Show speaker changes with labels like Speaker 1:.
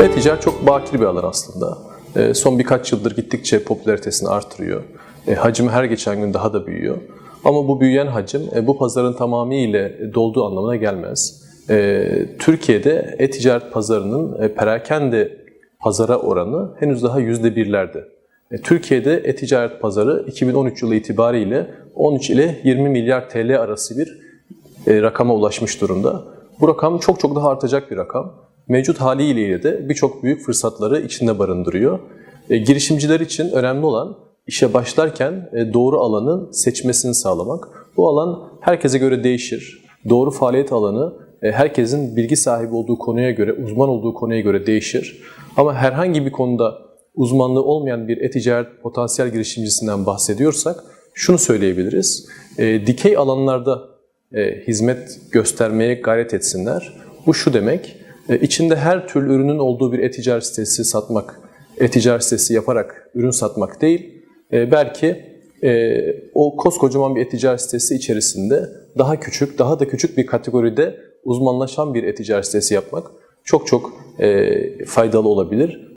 Speaker 1: E-ticaret çok bakir bir alan aslında. E, son birkaç yıldır gittikçe popülaritesini artırıyor. E, hacim her geçen gün daha da büyüyor. Ama bu büyüyen hacim e, bu pazarın tamamıyla dolduğu anlamına gelmez. E, Türkiye'de e-ticaret pazarının perakende pazara oranı henüz daha yüzde birlerde. E, Türkiye'de e-ticaret pazarı 2013 yılı itibariyle 13 ile 20 milyar TL arası bir rakama ulaşmış durumda. Bu rakam çok çok daha artacak bir rakam. Mevcut haliyle de birçok büyük fırsatları içinde barındırıyor. E, girişimciler için önemli olan işe başlarken e, doğru alanın seçmesini sağlamak. Bu alan herkese göre değişir. Doğru faaliyet alanı e, herkesin bilgi sahibi olduğu konuya göre, uzman olduğu konuya göre değişir. Ama herhangi bir konuda uzmanlığı olmayan bir e-ticaret potansiyel girişimcisinden bahsediyorsak şunu söyleyebiliriz. E, dikey alanlarda e, hizmet göstermeye gayret etsinler. Bu şu demek, içinde her türlü ürünün olduğu bir e-ticaret sitesi satmak, e-ticaret sitesi yaparak ürün satmak değil, e, belki e, o koskocaman bir e-ticaret sitesi içerisinde daha küçük, daha da küçük bir kategoride uzmanlaşan bir e-ticaret sitesi yapmak çok çok e, faydalı olabilir.